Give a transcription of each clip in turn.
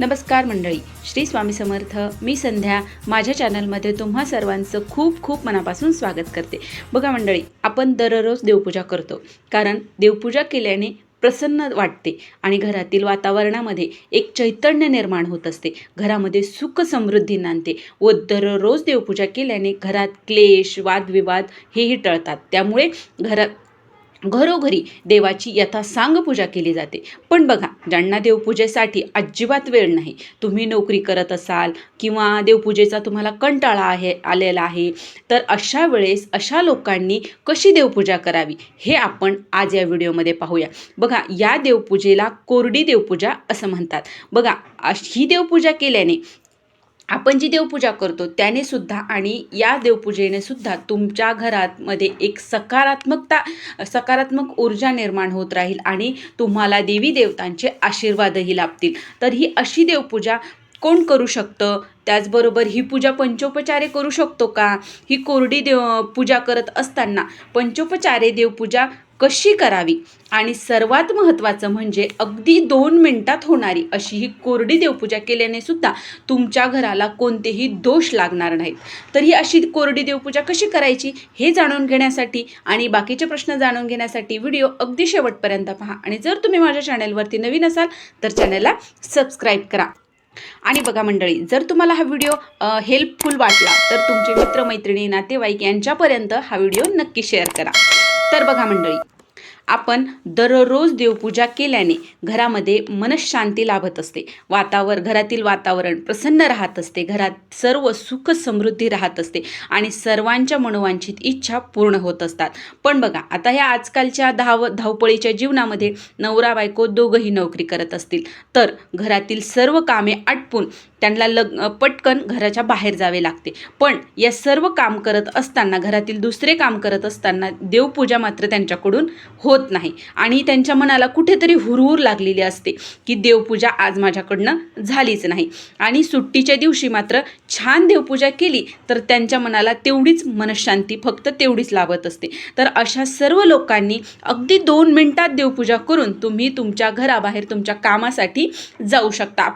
नमस्कार मंडळी. श्री स्वामी समर्थ. मी संध्या. माझ्या चॅनलमध्ये तुम्हा सर्वांचं खूप खूप मनापासून स्वागत करते. बघा मंडळी आपण दररोज देवपूजा करतो. कारण देवपूजा केल्याने प्रसन्न वाटते आणि घरातील वातावरणामध्ये एक चैतन्य निर्माण होत असते. घरामध्ये सुख समृद्धी नांदते व दररोज देवपूजा केल्याने घरात क्लेश वादविवाद हेही टळतात. त्यामुळे घरात घरोघरी देवाची यथा सांग पूजा केली जाते. पण बघा ज्यांना देवपूजेसाठी अजिबात वेळ नाही तुम्ही नोकरी करत असाल किंवा देवपूजेचा तुम्हाला कंटाळा आहे आलेला आहे तर अशा वेळेस अशा लोकांनी कशी देवपूजा करावी हे आपण आज या व्हिडिओमध्ये पाहूया. बघा या देवपूजेला कोरडी देवपूजा असं म्हणतात. बघा अश- ही देवपूजा केल्याने आपण जी देवपूजा करतो त्याने सुद्धा आणि या देवपूजेने सुद्धा तुमच्या घरात मध्ये एक सकारात्मकता सकारात्मक ऊर्जा निर्माण होत राहील आणि तुम्हाला देवी देवतांचे आशीर्वादही लाभतील. तर ही अशी देवपूजा कोण करू शकतं? त्याचबरोबर ही पूजा पंचोपचारे करू शकतो का? ही कोरडी देव पूजा करत असताना पंचोपचारे देवपूजा कशी करावी? आणि सर्वात महत्त्वाचं म्हणजे अगदी दोन मिनटात होणारी अशी ही कोरडी देवपूजा केल्याने सुद्धा तुमच्या घराला कोणतेही दोष लागणार नाहीत. तर ही अशी कोरडी देवपूजा कशी करायची हे जाणून घेण्यासाठी आणि बाकीचे प्रश्न जाणून घेण्यासाठी व्हिडिओ अगदी शेवटपर्यंत पहा. आणि जर तुम्ही माझ्या चॅनलवरती नवीन असाल तर चॅनलला सबस्क्राईब करा. आणि बघा मंडळी जर तुम्हाला हा व्हिडिओ हेल्पफुल वाटला तर तुमचे मित्रमैत्रिणी नातेवाईक यांच्यापर्यंत हा व्हिडिओ नक्की शेअर करा. तर बघा मंडळी आपण दररोज देवपूजा केल्याने घरामध्ये मनशांती लाभत असते. वातावरण घरातील वातावरण प्रसन्न राहत असते. घरात सर्व सुख समृद्धी राहत असते आणि सर्वांच्या मनोवांछित इच्छा पूर्ण होत असतात. पण बघा आता ह्या आजकालच्या धाव धावपळीच्या जीवनामध्ये नवरा बायको दोघंही नोकरी करत असतील. तर घरातील सर्व कामे आटपून त्यांना लग पटकन घराच्या बाहेर जावे लागते. पण या सर्व काम करत असताना घरातील दुसरे काम करत असताना देवपूजा मात्र त्यांच्याकडून होत नाही. आणि त्यांच्या मनाला कुठेतरी हुरहुर लागलेली असते की देवपूजा आज माझ्याकडनं झालीच नाही. आणि सुट्टीच्या दिवशी मात्र छान देवपूजा केली तर त्यांच्या मनाला तेवढीच मनशांती फक्त तेवढीच लाभत असते. तर अशा सर्व लोकांनी अगदी दोन मिनिटात देवपूजा करून तुम्ही तुमच्या घराबाहेर तुमच्या कामासाठी जाऊ शकता.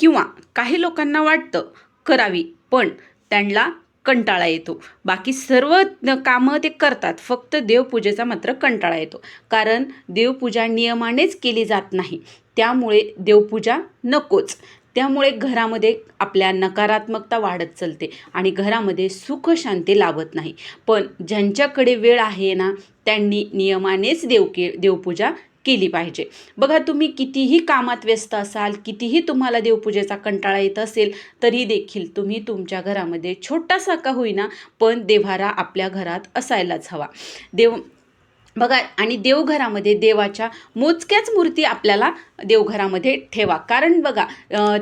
किंवा काही लोकांना वाटतं करावी पण त्यांना कंटाळा येतो. बाकी सर्व कामं ते करतात फक्त देवपूजेचा मात्र कंटाळा येतो. कारण देवपूजा नियमानेच केली जात नाही. त्यामुळे देवपूजा नकोच. त्यामुळे घरामध्ये आपल्या नकारात्मकता वाढत चलते आणि घरामध्ये सुख शांती लाभत नाही. पण ज्यांच्याकडे वेळ आहे ना त्यांनी नियमानेच देव के देवपूजा केली पाहिजे. बघा तुम्ही कितीही कामात व्यस्त असाल कितीही तुम्हाला देवपूजेचा कंटाळा येत असेल तरी देखील तुम्ही तुमच्या घरामध्ये छोटासा का होईना पण देव्हारा आपल्या घरात असायलाच हवा. देव बघा आणि देवघरामध्ये देवाच्या मोजक्याच मूर्ती आपल्याला देवघरामध्ये ठेवा. कारण बघा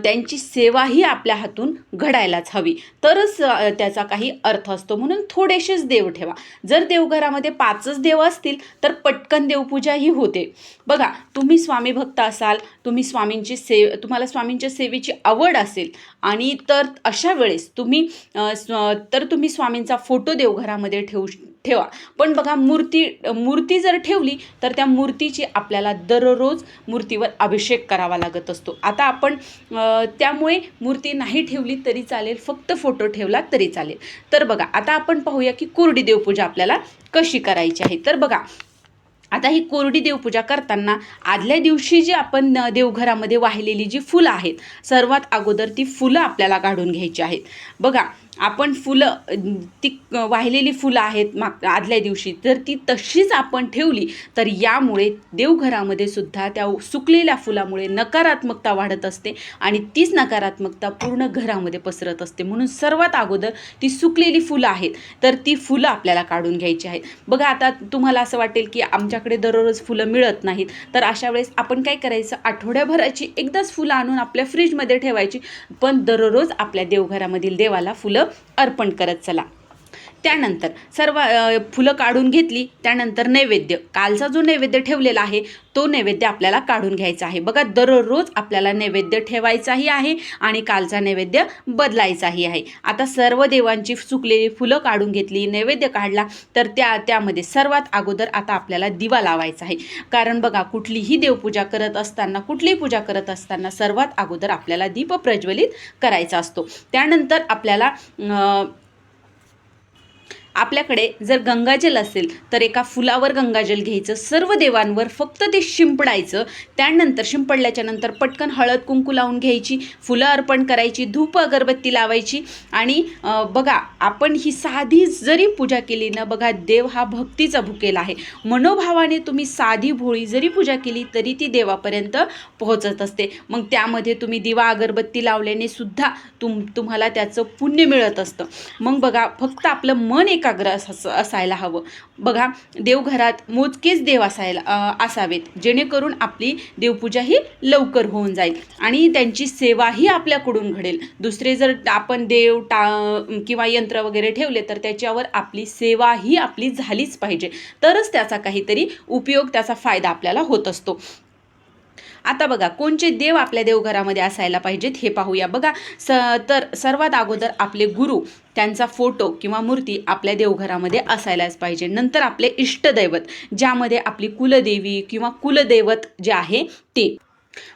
त्यांची सेवाही आपल्या हातून घडायलाच हवी. तरच त्याचा काही अर्थ असतो. म्हणून थोडेसेच देव ठेवा. जर देवघरामध्ये पाचच देव असतील तर पटकन देवपूजाही होते. बघा तुम्ही स्वामी भक्त असाल तुम्ही स्वामींची से तुम्हाला स्वामींच्या सेवेची आवड असेल आणि तर अशा वेळेस तुम्ही स्व- तर तुम्ही स्वामींचा फोटो देवघरामध्ये ठेवू ठेवा. पण बघा मूर्ती मूर्ती जर ठेवली तर त्या मूर्तीची आपल्याला दररोज मूर्तीवर अभिषेक करावा लागत असतो. आता आपण त्यामुळे मूर्ती नाही ठेवली तरी चालेल फक्त फोटो ठेवला तरी चालेल. तर बघा आता आपण पाहूया की कोरडी देवपूजा आपल्याला कशी करायची आहे. तर बघा आता ही कोरडी देवपूजा करताना आदल्या दिवशी जी आपण देवघरामध्ये वाहिलेली जी फुलं आहेत सर्वात अगोदर ती फुलं आपल्याला काढून घ्यायची आहेत. बघा आपण फुलं ती वाहिलेली फुलं आहेत माग आदल्या दिवशी जर ती तशीच आपण ठेवली तर यामुळे देवघरामध्ये सुद्धा त्या सुकलेल्या फुलामुळे नकारात्मकता वाढत असते आणि तीच नकारात्मकता पूर्ण घरामध्ये पसरत असते. म्हणून सर्वात अगोदर ती सुकलेली फुलं आहेत तर ती फुलं आपल्याला काढून घ्यायची आहेत. बघा आता तुम्हाला असं वाटेल की आमच्याकडे दररोज फुलं मिळत नाहीत तर अशा वेळेस आपण काय करायचं? आठवड्याभराची एकदाच फुलं आणून आपल्या फ्रीजमध्ये ठेवायची पण दररोज आपल्या देवघरामधील देवाला फुलं अर्पण करत चला. त्यानंतर सर्व फुलं काढून घेतली त्यानंतर नैवेद्य. कालचा जो नैवेद्य ठेवलेला आहे तो नैवेद्य आपल्याला काढून घ्यायचा आहे. बघा दररोज आपल्याला नैवेद्य ठेवायचाही आहे आणि कालचा नैवेद्य बदलायचाही आहे. आता सर्व देवांची सुकलेली फुलं काढून घेतली नैवेद्य काढला तर त्या त्यामध्ये सर्वात अगोदर आता आपल्याला दिवा लावायचा आहे. कारण बघा कुठलीही देवपूजा करत असताना कुठलीही पूजा करत असताना सर्वात अगोदर आपल्याला दीप प्रज्वलित करायचा असतो. त्यानंतर आपल्याला आपल्याकडे जर गंगाजल असेल तर एका फुलावर गंगाजल घ्यायचं सर्व देवांवर फक्त ते शिंपडायचं त्यानंतर शिंपडल्याच्या नंतर पटकन हळद कुंकू लावून घ्यायची फुलं अर्पण करायची धूप अगरबत्ती लावायची आणि बघा आपण ही साधी जरी पूजा केली ना बघा देव हा भक्तीचा भुकेला आहे. मनोभावाने तुम्ही साधी भोळी जरी पूजा केली तरी ती देवापर्यंत पोहोचत असते. मग त्यामध्ये तुम्ही दिवा अगरबत्ती लावल्याने सुद्धा तुम तुम्हाला त्याचं पुण्य मिळत असतं. मग बघा फक्त आपलं मन एका एकाग्र अस असायला हवं. बघा देवघरात मोजकेच देव असायला असावेत. जेणेकरून आपली देवपूजा ही लवकर होऊन जाईल आणि त्यांची सेवाही आपल्याकडून घडेल. दुसरे जर आपण देव टा किंवा यंत्र वगैरे ठेवले तर त्याच्यावर आपली सेवा ही आपली झालीच पाहिजे. तरच त्याचा काहीतरी उपयोग त्याचा फायदा आपल्याला होत असतो. आता बघा कोणचे देव आपल्या देवघरामध्ये असायला पाहिजेत हे पाहूया. बघा स तर सर्वात अगोदर आपले गुरु त्यांचा फोटो किंवा मूर्ती आपल्या देवघरामध्ये असायलाच पाहिजे. नंतर आपले इष्टदैवत ज्यामध्ये आपली कुलदेवी किंवा कुलदैवत जे आहे ते.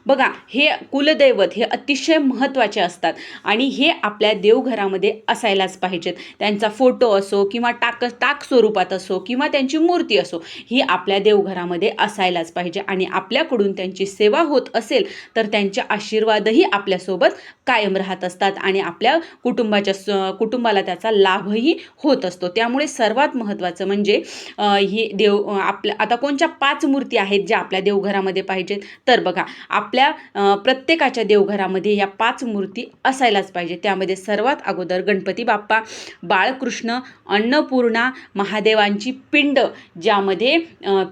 बघा हे कुलदैवत हे अतिशय महत्त्वाचे असतात आणि हे आपल्या देवघरामध्ये असायलाच पाहिजेत. त्यांचा फोटो असो किंवा टाक टाक स्वरूपात असो किंवा त्यांची मूर्ती असो ही आपल्या देवघरामध्ये असायलाच पाहिजे. आणि आपल्याकडून त्यांची सेवा होत असेल तर त्यांचे आशीर्वादही आपल्यासोबत कायम राहत असतात आणि आपल्या कुटुंबाच्या कुटुंबाला त्याचा लाभही होत असतो. त्यामुळे सर्वात महत्त्वाचं म्हणजे हे देव आपल्या आता कोणत्या पाच मूर्ती आहेत ज्या आपल्या देवघरामध्ये पाहिजेत? तर बघा आपल्या प्रत्येकाच्या देवघरामध्ये या पाच मूर्ती असायलाच पाहिजे. त्यामध्ये सर्वात अगोदर गणपती बाप्पा बाळकृष्ण अन्नपूर्णा महादेवांची पिंड ज्यामध्ये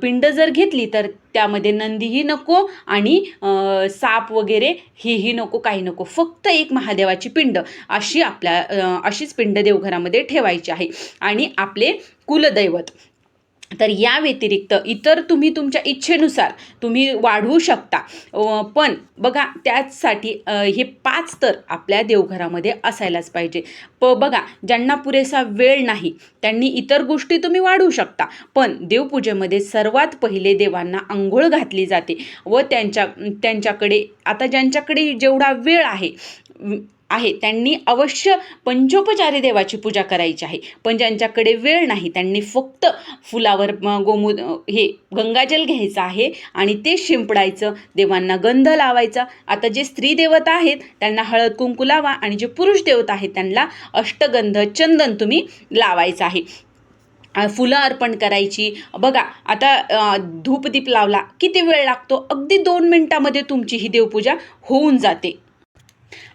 पिंड जर घेतली तर त्यामध्ये नंदीही नको आणि साप वगैरे हेही नको काही नको. फक्त एक महादेवाची पिंड अशी आपल्या अशीच पिंड देवघरामध्ये ठेवायची आहे. आणि आपले कुलदैवत. तर या व्यतिरिक्त इतर तुम्ही तुमच्या इच्छेनुसार तुम्ही वाढवू शकता. पण बघा त्याचसाठी हे पाच तर आपल्या देवघरामध्ये असायलाच पाहिजे. प बघा ज्यांना पुरेसा वेळ नाही त्यांनी इतर गोष्टी तुम्ही वाढवू शकता. पण देवपूजेमध्ये सर्वात पहिले देवांना आंघोळ घातली जाते व त्यांच्या त्यांच्याकडे आता ज्यांच्याकडे जेवढा वेळ आहे आहे. त्यांनी अवश्य पंचोपचारी देवाची पूजा करायची आहे. पण ज्यांच्याकडे वेळ नाही त्यांनी फक्त फुलावर गोमू हे गंगाजल घ्यायचं आहे आणि ते शिंपडायचं देवांना गंध लावायचा. आता जे स्त्री देवता आहेत त्यांना हळद कुंकू लावा आणि जे पुरुष देवता आहेत त्यांना अष्टगंध चंदन तुम्ही लावायचं आहे. फुलं अर्पण करायची. बघा आता धूपदीप लावला किती वेळ लागतो? अगदी दोन मिनटामध्ये तुमची ही देवपूजा होऊन जाते.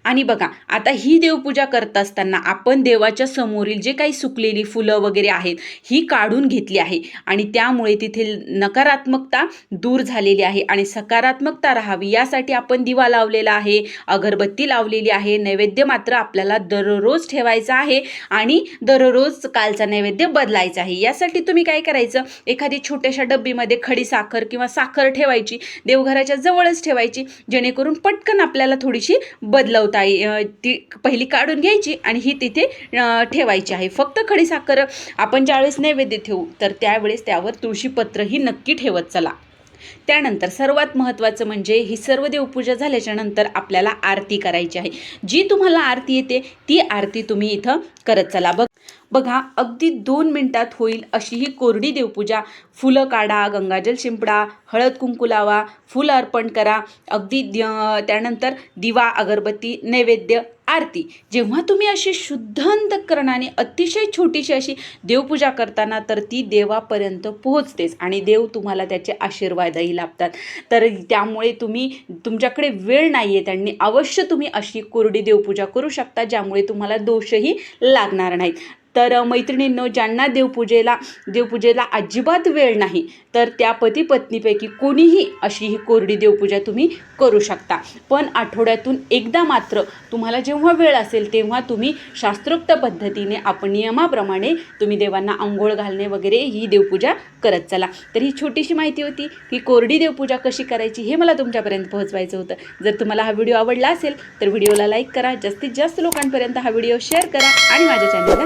आणि बघा आता ही देवपूजा करत असताना आपण देवाच्या समोरील जे काही सुकलेली फुलं वगैरे आहेत ही काढून घेतली आहे. आणि त्यामुळे तिथे नकारात्मकता दूर झालेली आहे आणि सकारात्मकता राहावी यासाठी आपण दिवा लावलेला आहे अगरबत्ती लावलेली आहे नैवेद्य मात्र आपल्याला दररोज ठेवायचा आहे आणि दररोज कालचा नैवेद्य बदलायचा आहे. यासाठी तुम्ही काय करायचं? एखादी छोट्याशा डब्बीमध्ये खडी साखर किंवा साखर ठेवायची देवघराच्या जवळच ठेवायची जेणेकरून पटकन आपल्याला थोडीशी बदलवता ताई ती पहिली काढून घ्यायची आणि ही तिथे ठेवायची आहे. फक्त खडीसाखर आपण ज्यावेळेस नैवेद्य ठेवू तर त्यावेळेस त्यावर तुळशीपत्र ही नक्की ठेवत चला. त्यानंतर सर्वात महत्त्वाचं म्हणजे ही सर्व देवपूजा झाल्याच्यानंतर आपल्याला आरती करायची आहे. जी तुम्हाला आरती येते ती आरती तुम्ही इथं करत चला. बघ बघा अगदी दोन मिनिटात होईल अशी ही कोरडी देवपूजा. फुलं काढा गंगाजल शिंपडा हळद कुंकू लावा फुलं अर्पण करा. अगदी त्यानंतर दिवा अगरबत्ती नैवेद्य आरती. जेव्हा तुम्ही अशी शुद्ध अंतकरणाने अतिशय छोटीशी अशी देवपूजा करताना तर ती देवापर्यंत पोहोचतेच आणि देव तुम्हाला त्याचे आशीर्वादही लाभतात. तर त्यामुळे तुम्ही तुमच्याकडे वेळ नाही आहे त्यांनी अवश्य तुम्ही अशी कोरडी देवपूजा करू शकता ज्यामुळे तुम्हाला दोषही लागणार नाहीत. तर मैत्रिणींनो ज्यांना देवपूजेला देवपूजेला अजिबात वेळ नाही तर त्या पती पत्नीपैकी कोणीही अशी ही कोरडी देवपूजा तुम्ही करू शकता. पण आठवड्यातून एकदा मात्र तुम्हाला जेव्हा वेळ असेल तेव्हा तुम्ही शास्त्रोक्त पद्धतीने आपण नियमाप्रमाणे तुम्ही देवांना आंघोळ घालणे वगैरे ही देवपूजा करत चला. तर ही छोटीशी माहिती होती की कोरडी देवपूजा कशी करायची हे मला तुमच्यापर्यंत पोहोचवायचं होतं. जर तुम्हाला हा व्हिडिओ आवडला असेल तर व्हिडिओला लाईक करा जास्तीत जास्त लोकांपर्यंत हा व्हिडिओ शेअर करा आणि माझ्या चॅनलला